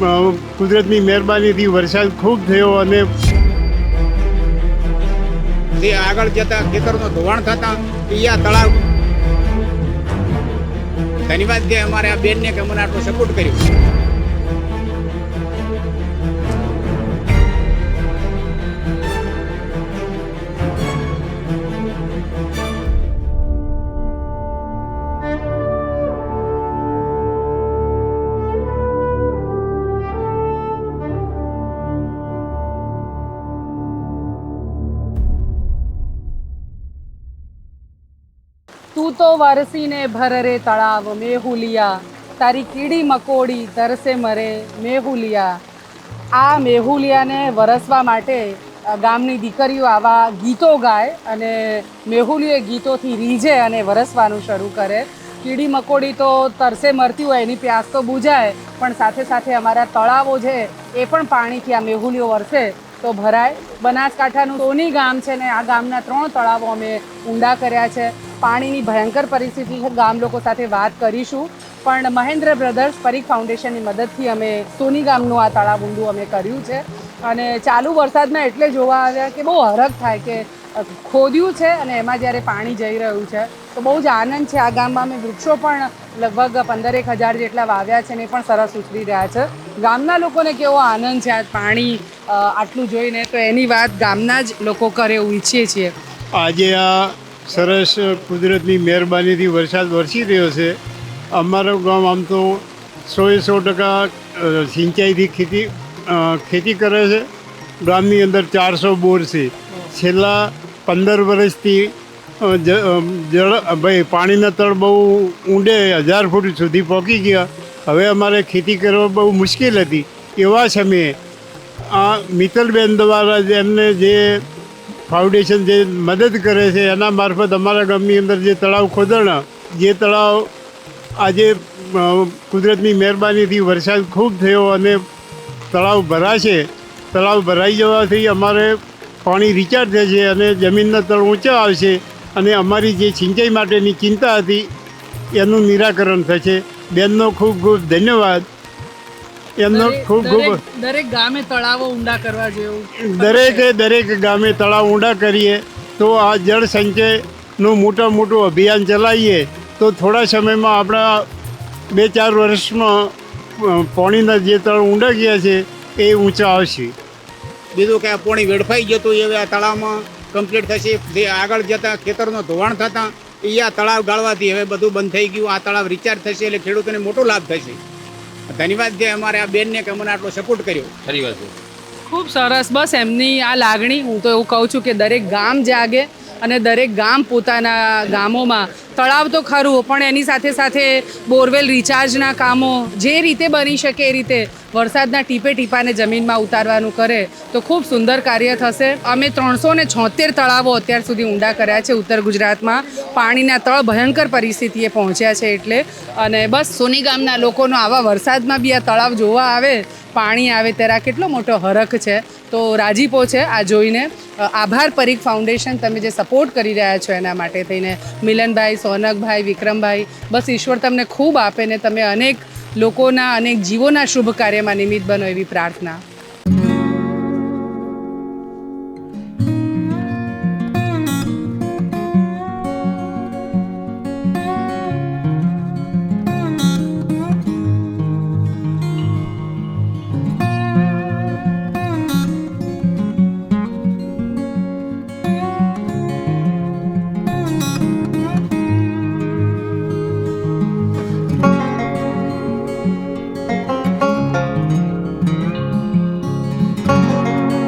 કુદરતની મહેરબાનીથી વરસાદ ખૂબ થયો અને તે આગળ જતા ખેતરનો ધોવાણ થતા પિયા તળાવ ધન્યવાદ કે અમારે આ બેનને કે મને આટલો સપોર્ટ કર્યો. તું તો વરસીને ભરરે તળાવ મેહુલિયા, તારી કીડી મકોડી તરસે મરે મેહુલિયા. આ મેહુલિયાને વરસવા માટે ગામની દીકરીઓ આવા ગીતો ગાય અને મેહુલીએ ગીતોથી રીઝે અને વરસવાનું શરૂ કરે. કીડી મકોડી તો તરસે મરતી હોય એની પ્યાસ તો બુજાય, પણ સાથે સાથે અમારા તળાવો છે એ પણ પાણીથી આ મેહુલિયો વરસે તો ભરાય. બનાસકાંઠાનું સોની ગામ છે ને આ ગામના ત્રણ તળાવો અમે ઊંડા કર્યા છે. પાણીની ભયંકર પરિસ્થિતિ છે, ગામ લોકો સાથે વાત કરીશું. પણ મહેન્દ્ર બ્રધર્સ પરીખ ફાઉન્ડેશનની મદદથી અમે સોની ગામનું આ તળાવ ઊંડું અમે કર્યું છે. અને ચાલુ વરસાદમાં એટલે જોવા આવ્યા કે બહુ હરખ થાય કે ખોદ્યું છે અને એમાં જ્યારે પાણી જઈ રહ્યું છે, તો બહુ જ આનંદ છે. આ ગામમાં અમે વૃક્ષો પણ લગભગ પંદરેક હજાર જેટલા વાવ્યા છે ને પણ સરસ ઉછરી રહ્યા છે. ગામના લોકોને કેવો આનંદ છે આ પાણી આટલું જોઈને. તો એની વાત ગામના જ લોકો કરે એવું ઈચ્છીએ છીએ. આજે આ સરસ કુદરતની મહેરબાનીથી વરસાદ વરસી રહ્યો છે. અમારું ગામ આમ તો સોએ સો ટકા સિંચાઈથી ખેતી ખેતી કરે છે. ગામની અંદર ચારસો બોર છે. છેલ્લા પંદર વર્ષથી જળ ભાઈ, પાણીના તળ બહુ ઊંડે હજાર ફૂટ સુધી પહોંચી ગયા. હવે અમારે ખેતી કરવા બહુ મુશ્કેલ હતી. એવા સમયે આ મિત્તલબેન દ્વારા જેમને જે ફાઉન્ડેશન જે મદદ કરે છે, એના મારફત અમારા ગામની અંદર જે તળાવ ખોદણ, જે તળાવ આજે કુદરતની મહેરબાનીથી વરસાદ ખૂબ થયો અને તળાવ ભરાશે, તળાવ ભરાઈ જવાથી અમારે પાણી રિચાર્જ થશે અને જમીનના તળ ઊંચા આવશે અને અમારી જે સિંચાઈ માટેની ચિંતા હતી, એનું નિરાકરણ થશે. બેનનો ખૂબ ખૂબ ધન્યવાદ. એમનો ખૂબ ખૂબ દરેક- ગામે તળાવો ઊંડા કરવા જેવું. દરેકે દરેક ગામે તળાવ ઊંડા કરીએ તો આ જળ સંચયનું મોટા મોટું અભિયાન ચલાવીએ તો થોડા સમયમાં આપણા બે ચાર વર્ષમાં પાણીના જે તળ ઊંડા ગયા છે એ ઊંચા આવશે. બીજું કે આ પાણી વેડફાઈ જતું એ આ તળાવમાં કમ્પ્લીટ થશે. જે આગળ જતા ખેતરનો ધોવાણ થતા એ આ તળાવ ગાળવાથી હવે બધું બંધ થઈ ગયું. આ તળાવ રિચાર્જ થશે એટલે ખેડૂતોને મોટો લાભ થશે. ધન્યવાદ છે અમારે આ બેનને કે અમને આટલો સપોર્ટ કર્યો. ખરી વાત ખૂબ સરસ. બસ એમની આ લાગણી, હું તો એવું કહું છું કે દરેક ગામ જાગે અને દરેક ગામ પોતાના ગામોમાં. તળાવ તો ખરું, પણ એની સાથે સાથે બોરવેલ રિચાર્જના કામો જે રીતે બની શકે એ રીતે વરસાદના ટીપે ટીપાને જમીનમાં ઉતારવાનું કરે તો ખૂબ સુંદર કાર્ય થશે. અમે ત્રણસો ને છોતેર તળાવો અત્યાર સુધી ઊંડા કર્યા છે ઉત્તર ગુજરાતમાં. પાણીના તળ ભયંકર પરિસ્થિતિએ પહોંચ્યા છે એટલે. અને બસ સોની ગામના લોકોનો આવા વરસાદમાં બી આ તળાવ જોવા આવે, પાણી આવે ત્યારે કેટલો મોટો હરખ છે. તો રાજીપો છે આ જોઈને. આભાર પરીખ ફાઉન્ડેશન તમે જે સપોર્ટ કરી રહ્યા છો એના માટે થઈને. મિલનભાઈ, સોનકભાઈ, વિક્રમભાઈ, બસ ઈશ્વર તમને ખૂબ આપે ને તમે અનેક લોકોના, અનેક જીવોના શુભ કાર્યમાં નિમિત્ત બનો એવી પ્રાર્થના.